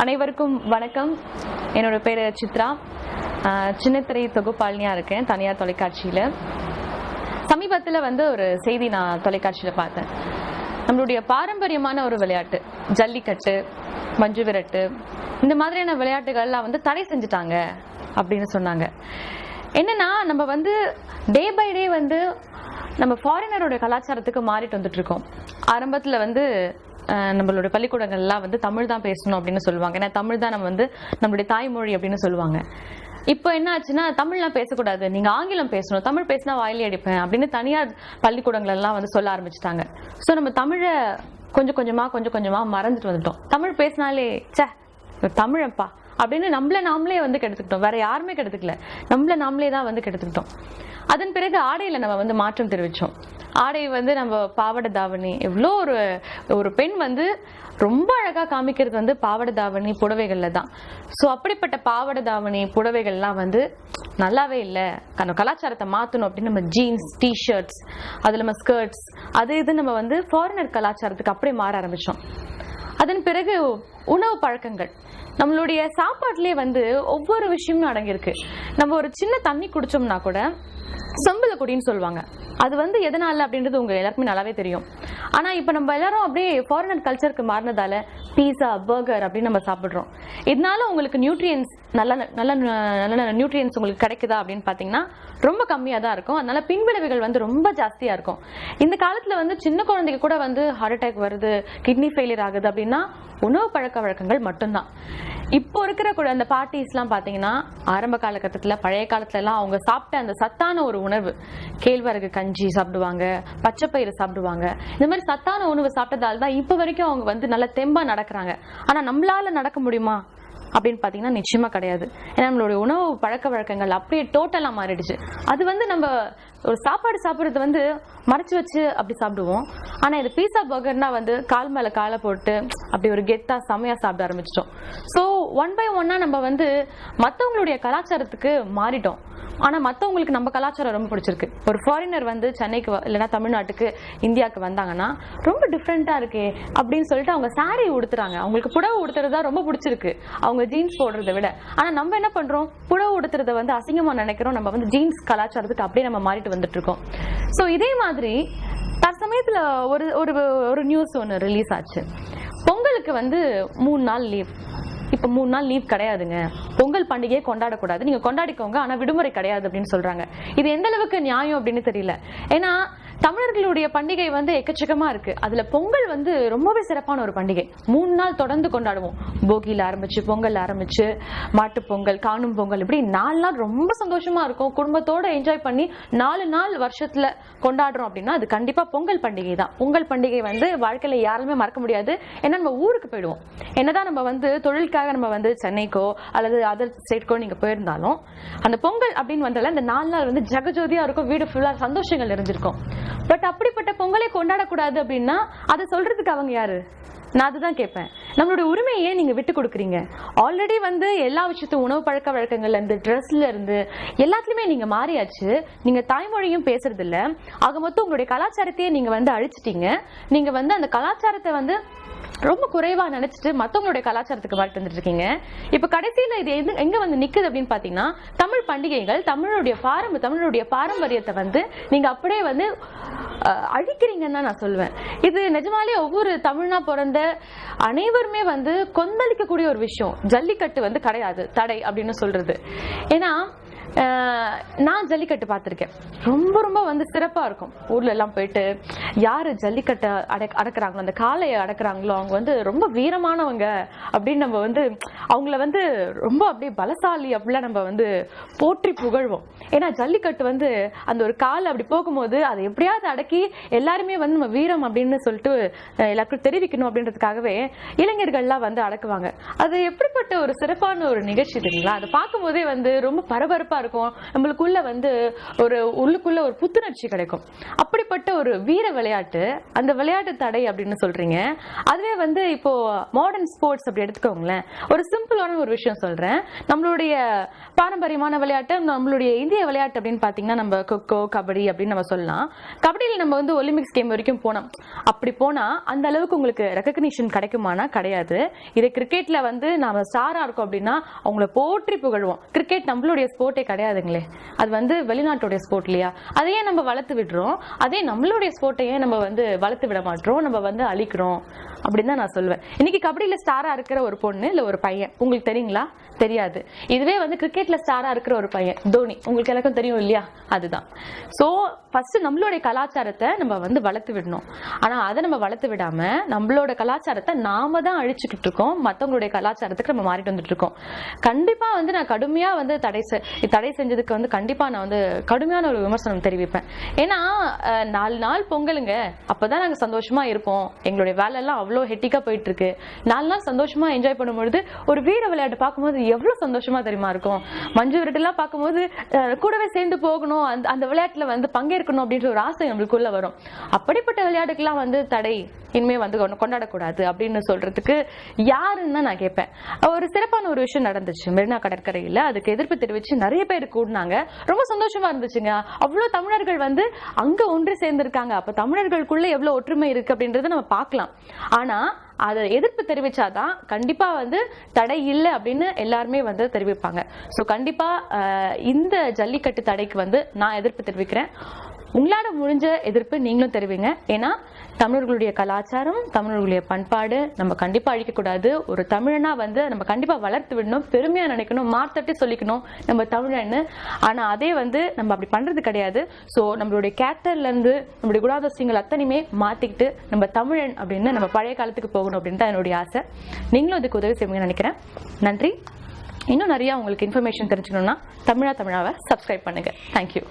அனைவருக்கும் வணக்கம். என்னோட பேர் சித்ரா. சின்னத்திரை தொகுப்பாளினியாக இருக்கேன் தனியார் தொலைக்காட்சியில். சமீபத்தில் வந்து ஒரு செய்தி நான் தொலைக்காட்சியில் பார்த்தேன். நம்மளுடைய பாரம்பரியமான ஒரு விளையாட்டு ஜல்லிக்கட்டு மஞ்சு விரட்டு இந்த மாதிரியான விளையாட்டுகள்லாம் வந்து தடை செஞ்சுட்டாங்க அப்படின்னு சொன்னாங்க. என்னன்னா நம்ம வந்து டே பை டே வந்து நம்ம ஃபாரினரோட கலாச்சாரத்துக்கு மாறிட்டு வந்துட்டு இருக்கோம். ஆரம்பத்தில் வந்து நம்மளோட பள்ளிக்கூடங்கள்லாம் வந்து தமிழ் தான் பேசணும் அப்படின்னு சொல்லுவாங்க. ஏன்னா தமிழ் தான் நம்ம வந்து நம்மளுடைய தாய்மொழி அப்படின்னு சொல்லுவாங்க. இப்போ என்ன ஆச்சுன்னா தமிழ்லாம் பேசக்கூடாது. நீங்க ஆங்கிலம் பேசணும். தமிழ் பேசினா வாயிலே அடிப்பேன் அப்படின்னு தனியார் பள்ளிக்கூடங்கள் எல்லாம் வந்து சொல்ல ஆரம்பிச்சிட்டாங்க. ஸோ நம்ம தமிழை கொஞ்சம் கொஞ்சமா கொஞ்சம் கொஞ்சமா மறந்துட்டு வந்துட்டோம். தமிழ் பேசினாலே ச்சே தமிழப்பா அப்படின்னு நம்மள நாமளே வந்து கெடுத்துக்கிட்டோம். வேற யாருமே கெடுத்துக்கல. நம்மள நாமளே தான் வந்து கெடுத்துக்கிட்டோம். அதன் பிறகு ஆடையில நம்ம வந்து மாற்றம் தெரிவிச்சோம். ஆடை வந்து நம்ம பாவாடை தாவணி. எவ்வளோ ஒரு ஒரு பெண் வந்து ரொம்ப அழகாக காமிக்கிறது வந்து பாவாடை தாவணி புடவைகளில் தான். ஸோ அப்படிப்பட்ட பாவாடை தாவணி புடவைகள்லாம் வந்து நல்லாவே இல்லை. அந்த கலாச்சாரத்தை மாற்றணும் அப்படின்னு நம்ம ஜீன்ஸ் டிஷர்ட்ஸ் அது நம்ம ஸ்கர்ட்ஸ் அது இது நம்ம வந்து ஃபாரினர் கலாச்சாரத்துக்கு அப்படியே மாற ஆரம்பிச்சோம். அதன் பிறகு உணவு பழக்கங்கள். நம்மளுடைய சாப்பாட்டிலே வந்து ஒவ்வொரு விஷயமும் அடங்கியிருக்கு. நம்ம ஒரு சின்ன தண்ணி குடிச்சோம்னா கூட செம்பில குடின்னு சொல்லுவாங்க. அது வந்து எதனால அப்படின்றது உங்க எல்லாருக்குமே நல்லாவே தெரியும். ஆனா இப்ப நம்ம எல்லாரும் அப்படியே ஃபாரினர் கல்ச்சருக்கு மாறினதால பீஸா பர்கர் அப்படின்னு நம்ம சாப்பிடுறோம். இதனால உங்களுக்கு நியூட்ரியன்ஸ் நல்ல நல்ல நல்ல நியூட்ரியன்ஸ் உங்களுக்கு கிடைக்குதா அப்படின்னு பார்த்தீங்கன்னா ரொம்ப கம்மியாக தான் இருக்கும். அதனால பின்விளைவுகள் வந்து ரொம்ப ஜாஸ்தியாக இருக்கும். இந்த காலத்துல வந்து சின்ன குழந்தைக்கு கூட வந்து ஹார்ட் அட்டாக் வருது கிட்னி ஃபெயிலியர் ஆகுது அப்படின்னா உணவு பழக்க வழக்கங்கள் மட்டும்தான். இப்போ இருக்கிற கூட அந்த பார்ட்டிஸ்லாம் பார்த்தீங்கன்னா ஆரம்ப காலகட்டத்தில் பழைய காலத்துல எல்லாம் அவங்க சாப்பிட்ட அந்த சத்தான ஒரு உணவு கேழ்வரகு கஞ்சி சாப்பிடுவாங்க பச்சைப்பயிறு சாப்பிடுவாங்க. இந்த மாதிரி சத்தான உணவு சாப்பிட்டதால தான் இப்போ வரைக்கும் அவங்க வந்து நல்ல தெம்பாக நடக்க நடக்கிறாங்க. ஆனா நம்மளால நடக்க முடியுமா? அப்படின்னு பார்த்தீங்கன்னா நிச்சயமாக கிடையாது. ஏன்னா நம்மளுடைய உணவு பழக்க வழக்கங்கள் அப்படியே டோட்டலாக மாறிடுச்சு. அது வந்து நம்ம ஒரு சாப்பாடு சாப்பிட்றது வந்து மறைச்சு வச்சு அப்படி சாப்பிடுவோம். ஆனால் இது பீஸா பர்கர்னா வந்து கால் மேலே காலை போட்டு அப்படி ஒரு கெத்தாக செமையா சாப்பிட ஆரம்பிச்சிட்டோம். ஸோ ஒன் பை ஒன்னா நம்ம வந்து மற்றவங்களுடைய கலாச்சாரத்துக்கு மாறிட்டோம். ஆனால் மற்றவங்களுக்கு நம்ம கலாச்சாரம் ரொம்ப பிடிச்சிருக்கு. ஒரு ஃபாரினர் வந்து சென்னைக்கு வ- இல்லைன்னா தமிழ்நாட்டுக்கு இந்தியாவுக்கு வந்தாங்கன்னா ரொம்ப டிஃப்ரெண்ட்டாக இருக்கே அப்படின்னு சொல்லிட்டு அவங்க சாரீ உடுத்துறாங்க. அவங்களுக்கு புடவை உடுத்துறது தான் ரொம்ப பிடிச்சிருக்கு. அவங்க ஜீன்ஸ் போடுறத விட. ஆனால் நம்ம என்ன பண்ணுறோம் புடவை உடுத்துறத வந்து அசிங்கமாக நினைக்கிறோம். நம்ம வந்து ஜீன்ஸ் கலாச்சாரத்துக்கு அப்படியே நம்ம மாறிட்டு வந்துட்டு இருக்கோம். ஸோ இதே மாதிரி தற்சமயத்தில் ஒரு ஒரு ஒரு நியூஸ் ஒன்று ரிலீஸ் ஆச்சு. பொங்கலுக்கு வந்து மூணு நாள் லீவ் இப்போ மூணு நாள் லீவ் கிடையாதுங்க. பொங்கல் பண்டிகையை கொண்டாடக்கூடாது. நீங்க கொண்டாடிக்கோங்க ஆனா விடுமுறை கிடையாது அப்படின்னு சொல்றாங்க. இது எந்த அளவுக்கு நியாயம் அப்படின்னு தெரியல. ஏன்னா தமிழர்களுடைய பண்டிகை வந்து எக்கச்சக்கமா இருக்கு. அதுல பொங்கல் வந்து ரொம்பவே சிறப்பான ஒரு பண்டிகை. மூணு நாள் தொடர்ந்து கொண்டாடுவோம். போகியில ஆரம்பிச்சு பொங்கல் ஆரம்பிச்சு மாட்டுப் பொங்கல் காணும் பொங்கல் இப்படி நாலு நாள் ரொம்ப சந்தோஷமா இருக்கும். குடும்பத்தோட என்ஜாய் பண்ணி நாலு நாள் வருஷத்துல கொண்டாடுறோம் அப்படின்னா அது கண்டிப்பா பொங்கல் பண்டிகை தான். பொங்கல் பண்டிகை வந்து வாழ்க்கையில யாருமே மறக்க முடியாது. ஏன்னா நம்ம ஊருக்கு போயிடுவோம். என்னதான் நம்ம வந்து தொழிலுக்காக நம்ம வந்து சென்னைக்கோ அல்லது அதர் ஸ்டேட்க்கோ நீங்க போயிருந்தாலும் அந்த பொங்கல் அப்படின்னு வந்தால அந்த நாலு நாள் வந்து ஜகஜோதியா இருக்கும். வீடு ஃபுல்லா சந்தோஷங்கள் நிறைஞ்சிருக்கும். பட் அப்படிப்பட்ட பொங்கலை கொண்டாடக்கூடாது அப்படின்னா அதை சொல்றதுக்கு அவங்க யாரு? நான் அதுதான் கேட்பேன். நம்மளுடைய உரிமையை ஏன் நீங்க விட்டு கொடுக்குறீங்க. ஆல்ரெடி வந்து எல்லா விஷயத்தையும் உணவு பழக்க வழக்கங்கள்ல இருந்து ட்ரெஸ்ல இருந்து எல்லாத்துலயுமே நீங்க மாறியாச்சு. நீங்க தாய்மொழியும் பேசுறது இல்ல ஆக மொத்தம் உங்களுடைய கலாச்சாரத்தையே நீங்க வந்து அழிச்சிட்டீங்க. நீங்க வந்து அந்த கலாச்சாரத்தை வந்து ரொம்ப குறைவா நினைச்சிட்டு மத்தவங்களுடைய கலாச்சாரத்துக்கு மாறிட்டு வந்துட்டு இருக்கீங்க இப்ப கடைசியில இது எது- எங்க வந்து நிக்குது அப்படின்னு பாத்தீங்கன்னா தமிழ் பண்டிகைகள் தமிழுடைய பாரம்பரிய தமிழுடைய பாரம்பரியத்தை வந்து நீங்க அப்படியே வந்து அழிக்கிறீங்கன்னு தான் நான் சொல்லுவேன் இது நிஜமாலே ஒவ்வொரு தமிழ்னா பிறந்த அனைவரும் வந்து கொந்தளிக்கக்கூடிய ஒரு விஷயம். ஜல்லிக்கட்டு வந்து கிடையாது தடை அப்படின்னு சொல்றது. ஏன்னா நான் ஜல்லிக்கட்டு பார்த்துருக்கேன். ரொம்ப ரொம்ப வந்து சிறப்பாக இருக்கும். ஊர்ல எல்லாம் போயிட்டு யார் ஜல்லிக்கட்டை அடக் அடக்குறாங்களோ அந்த காளையை அடக்குறாங்களோ அவங்க வந்து ரொம்ப வீரமானவங்க அப்படின்னு நம்ம வந்து அவங்கள வந்து ரொம்ப அப்படியே பலசாலி அப்படிலாம் நம்ம வந்து போற்றி புகழ்வோம். ஏன்னா ஜல்லிக்கட்டு வந்து அந்த ஒரு கால் அப்படி போகும்போது அதை எப்படியாவது அடக்கி எல்லாருமே வந்து நம்ம வீரம் அப்படின்னு சொல்லிட்டு எல்லாருக்கும் தெரிவிக்கணும் அப்படின்றதுக்காகவே இளைஞர்கள்லாம் வந்து அடக்குவாங்க. அது எப்படிப்பட்ட ஒரு சிறப்பான ஒரு நிகழ்ச்சி தெரியுங்களா? அதை பார்க்கும்போதே வந்து ரொம்ப பரபரப்பாக இருக்கும். நம்மளுக்கு நம்மளுக்குள்ள வந்து ஒரு உள்ளுக்குள்ள ஒரு புத்துணர்ச்சி கிடைக்கும். அப்படிப்பட்ட ஒரு வீர விளையாட்டு அந்த விளையாட்டு தடை அப்படின்னு சொல்றீங்க. அதுவே வந்து இப்போ மாடர்ன் ஸ்போர்ட்ஸ் அப்படி எடுத்துக்கோங்களேன். ஒரு சிம்பிளான ஒரு விஷயம் சொல்றேன். நம்மளுடைய பாரம்பரியமான விளையாட்டு நம்மளுடைய இந்திய விளையாட்டு அப்படின்னு பாத்தீங்கன்னா நம்ம கொக்கோ கபடி அப்படின்னு நம்ம சொல்லலாம். கபடியில் நம்ம வந்து ஒலிம்பிக்ஸ் கேம் வரைக்கும் போனோம். அப்படி போனா அந்த அளவுக்கு உங்களுக்கு ரெக்கக்னிஷன் கிடைக்குமானா கிடையாது. இதே கிரிக்கெட்ல வந்து நாம ஸ்டாரா இருக்கோம் அப்படின்னா அவங்கள போற்றி புகழ்வோம். கிரிக்கெட் நம்மளுடைய ஸ்போர்ட்டே கிடையாதுங்களே. அது வந்து வெளிநாட்டுடைய ஸ்போர்ட் இல்லையா? அதையே நம்ம வளர்த்து விடுறோம். அதே நம்மளுடைய ஸ்போர்ட்டையே நம்ம வந்து வளர்த்து விட மாட்டோம். நம்ம வந்து அழிக்கிறோம். அப்படின்னு தான் நான் சொல்லுவேன் இன்னைக்கு கபடியில் ஸ்டாரா இருக்கிற ஒரு பொண்ணு இல்லை ஒரு பையன். உங்களுக்கு தெரியுங்களா? தெரியாது. இதுவே வந்து கிரிக்கெட்ல ஸ்டாரா இருக்கிற ஒரு பையன். தோனி. உங்களுக்கு எல்லாருக்கும் தெரியும் இல்லையா? அதுதான். ஸோ ஃபர்ஸ்ட் நம்மளுடைய கலாச்சாரத்தை நம்ம வந்து வளர்த்து விடணும். ஆனால் அதை நம்ம வளர்த்து விடாம நம்மளோட கலாச்சாரத்தை நாம தான் அழிச்சுக்கிட்டு இருக்கோம். மற்றவங்களுடைய கலாச்சாரத்துக்கு நம்ம மாறிட்டு வந்துட்டு இருக்கோம். கண்டிப்பா வந்து நான் கடுமையா வந்து தடை தடை செஞ்சதுக்கு வந்து கண்டிப்பாக நான் வந்து கடுமையான ஒரு விமர்சனம் தெரிவிப்பேன். ஏன்னா நாலு நாள் பொங்கலுங்க. அப்பதான் நாங்கள் சந்தோஷமாக இருப்போம். எங்களுடைய வேலையெல்லாம் அவ்வளோ ஹெட்டிக்காக போயிட்டு இருக்கு நாலு நாள் சந்தோஷமாக என்ஜாய் பண்ணும்பொழுது ஒரு வீர விளையாட்டு பார்க்கும்போது எவ்வளோ சந்தோஷமாக தெரியுமா இருக்கும்? மஞ்சு விரட்டுலாம் பார்க்கும்போது கூடவே சேர்ந்து போகணும். அந்த அந்த விளையாட்டில் வந்து பங்கேற்கணும் அப்படின்ற ஒரு ஆசை நம்மளுக்குள்ள வரும். அப்படிப்பட்ட விளையாட்டுக்கெல்லாம் வந்து தடை. இனிமே வந்து கொண்டாடக்கூடாது அப்படின்னு சொல்றதுக்கு யாருன்னு தான் நான் கேட்பேன். ஒரு சிறப்பான ஒரு விஷயம் நடந்துச்சு. மெரினா கடற்கரையில். அதுக்கு எதிர்ப்பு தெரிவிச்சு நிறைய பேர் கூடினாங்க. ரொம்ப சந்தோஷமா இருந்துச்சுங்க. அவ்வளோ தமிழர்கள் வந்து அங்க ஒன்று சேர்ந்திருக்காங்க. அப்ப தமிழர்களுக்குள்ள எவ்வளவு ஒற்றுமை இருக்கு அப்படின்றத நம்ம பார்க்கலாம். ஆனா அதை எதிர்ப்பு தெரிவிச்சாதான் கண்டிப்பா வந்து தடை இல்லை அப்படின்னு எல்லாருமே வந்து தெரிவிப்பாங்க. ஸோ கண்டிப்பா இந்த ஜல்லிக்கட்டு தடைக்கு வந்து நான் எதிர்ப்பு தெரிவிக்கிறேன். உங்களால முடிஞ்ச எதிர்ப்பு நீங்களும் தெரிவிங்க. ஏன்னா தமிழர்களுடைய கலாச்சாரம் தமிழர்களுடைய பண்பாடு நம்ம கண்டிப்பா அழிக்கக்கூடாது. ஒரு தமிழனா வந்து நம்ம கண்டிப்பா வளர்த்து விடணும் பெருமையா நினைக்கணும் மார்த்தட்டி சொல்லிக்கணும் நம்ம தமிழன்னு. ஆனா அதே வந்து நம்ம அப்படி பண்றது கிடையாது. ஸோ நம்மளுடைய கேரக்டர்ல இருந்து நம்மளுடைய குணாதிசயங்கள் அத்தனையுமே மாத்திக்கிட்டு நம்ம தமிழன் அப்படின்னு நம்ம பழைய காலத்துக்கு போகணும் அப்படின்னு தான் என்னுடைய ஆசை. நீங்களும் அதுக்கு உதவி செய்வீங்கன்னு நினைக்கிறேன். நன்றி. இன்னும் நிறைய உங்களுக்கு இன்ஃபர்மேஷன் தெரிஞ்சுக்கணும்னா தமிழா தமிழாவை சப்ஸ்கிரைப் பண்ணுங்க. தேங்க்யூ